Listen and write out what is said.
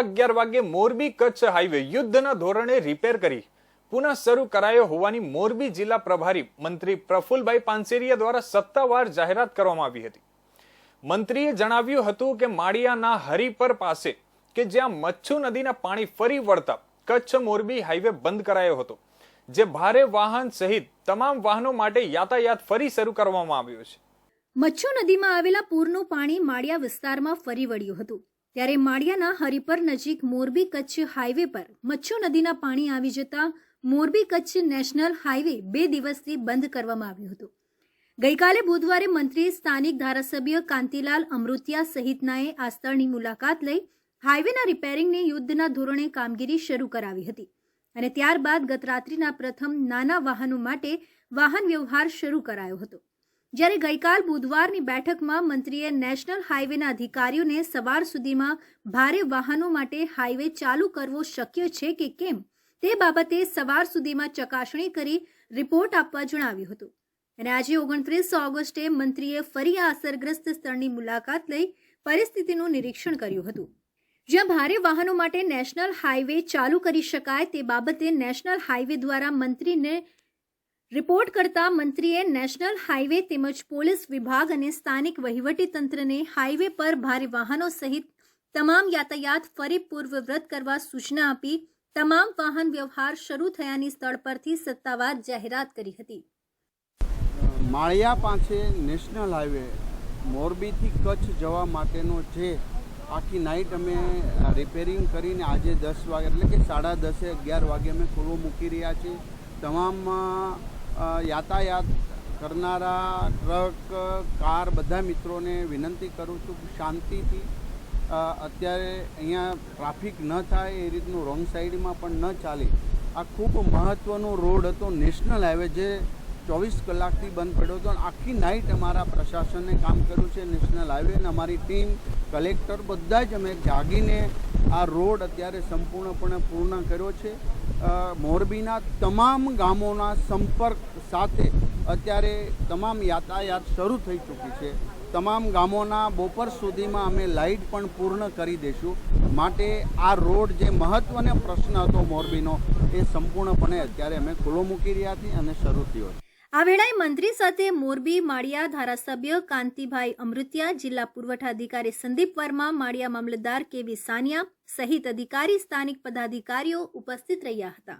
અગિયાર વાગ્યે મોરબી કચ્છ હાઈવે યુદ્ધના ધોરણે રિપેર કરી. પુનઃ શરૂ કરાયો હોવાની મોરબી જિલ્લા પ્રભારી મંત્રી પ્રફુલભાઈ પાનસેરિયા દ્વારા સત્તાવાર જાહેરાત કરવામાં આવી હતી. મંત્રીએ જણાવ્યું હતું કે માળિયાના હરિપર પાસે, કે જ્યાં મચ્છુ નદીના પાણી ફરી વળતા કચ્છ મોરબી હાઈવે બંધ કરાયો હતો, જે ભારે વાહન સહિત તમામ વાહનો માટે યાતાયાત ફરી શરૂ કરવામાં આવ્યો છે. મચ્છુ નદીમાં આવેલા પૂરનું પાણી માળિયા વિસ્તારમાં ફરી વળ્યું હતું. ત્યારે માળિયાના હરિપર નજીક મોરબી કચ્છ હાઈવે પર મચ્છુ નદીના પાણી આવી જતા મોરબી કચ્છ નેશનલ હાઈવે બે દિવસથી બંધ કરવામાં આવ્યું હતું. ગઈકાલે બુધવારે મંત્રી સ્થાનિક ધારાસભ્ય કાંતિલાલ અમૃતિયા સહિતનાએ આ સ્થળની મુલાકાત લઈ હાઈવેના રિપેરિંગની યુદ્ધના ધોરણે કામગીરી શરૂ કરાવી હતી અને ત્યારબાદ ગત રાત્રિના પ્રથમ નાના વાહનો માટે વાહન વ્યવહાર શરૂ કરાયો હતો. જ્યારે ગઈકાલ બુધવારની બેઠકમાં મંત્રીએ નેશનલ હાઈવેના અધિકારીઓને સવાર સુધીમાં ભારે વાહનો માટે હાઈવે ચાલુ કરવો શક્ય છે કે કેમ, તે બાબતે સવાર સુધીમાં ચકાસણી કરી રિપોર્ટ આપવા જણાવ્યું હતું. અને આજે ઓગણત્રીસ ઓગસ્ટે મંત્રીએ ફરી આ અસરગ્રસ્ત સ્થળની મુલાકાત લઈ પરિસ્થિતિનું નિરીક્ષણ કર્યું હતું. જ્યાં ભારે વાહનો માટે નેશનલ હાઈવે ચાલુ કરી શકાય તે બાબતે નેશનલ હાઈવે દ્વારા મંત્રીને રિપોર્ટ કરતા મંત્રીએ નેશનલ હાઈવે તેમજ પોલીસ વિભાગ અને સ્થાનિક વહીવટી તંત્રને હાઈવે પર ભારે વાહનો સહિત તમામ યાતાયાત ફરી પૂર્વવ્રત કરવા સૂચના આપી. તમામ વાહન વ્યવહાર શરૂ થયાની સ્થળ પરથી સત્તાવાર જાહેરાત કરી હતી. માળિયા પાસે નેશનલ હાઈવે મોરબીથી કચ્છ જવા માટેનો જે આખી નાઇટ અમે રિપેરિંગ કરીને આજે દસ વાગે એટલે કે સાડા દસે અગિયાર વાગે અમે ખુલ્લો મૂકી રહ્યા છીએ. તમામ યાતાયાત કરનારા, ટ્રક, કાર બધા મિત્રોને વિનંતી કરું છું શાંતિથી અત્યારે અહીંયા ટ્રાફિક ન થાય, એ રીતનું રોંગ સાઈડમાં પણ ન ચાલે. આ ખૂબ મહત્ત્વનો રોડ હતો નેશનલ હાઈવે જે ચોવીસ કલાકથી બંધ પડ્યો હતો આખી નાઇટ અમારા પ્રશાસને કામ કર્યું છે નેશનલ હાઈવે અને અમારી ટીમ, કલેક્ટર બધા જ અમે જાગીને આ રોડ અત્યારે સંપૂર્ણપણે પૂર્ણ કર્યો છે. મોરબીના તમામ ગામોના સંપર્ક સાથે અત્યારે તમામ યાતાયાત શરૂ થઈ ચૂકી છે. તમામ ગામોના બપોર સુધીમાં અમે લાઇટ પણ પૂર્ણ કરી દઈશું. માટે આ રોડ જે મહત્ત્વનો પ્રશ્ન હતો મોરબીનો, એ સંપૂર્ણપણે અત્યારે અમે ખુલ્લો મૂકી રહ્યા છીએ અને શરૂ થયો છે. આ વેળાએ મંત્રી સાથે મોરબી માળિયા ધારાસભ્ય કાંતિભાઈ અમૃતિયા, જિલ્લા પુરવઠા અધિકારી સંદીપ વર્મા, માળિયા મામલતદાર કેવી સાનિયા સહિત અધિકારી, સ્થાનિક પદાધિકારીઓ ઉપસ્થિત રહ્યા હતા.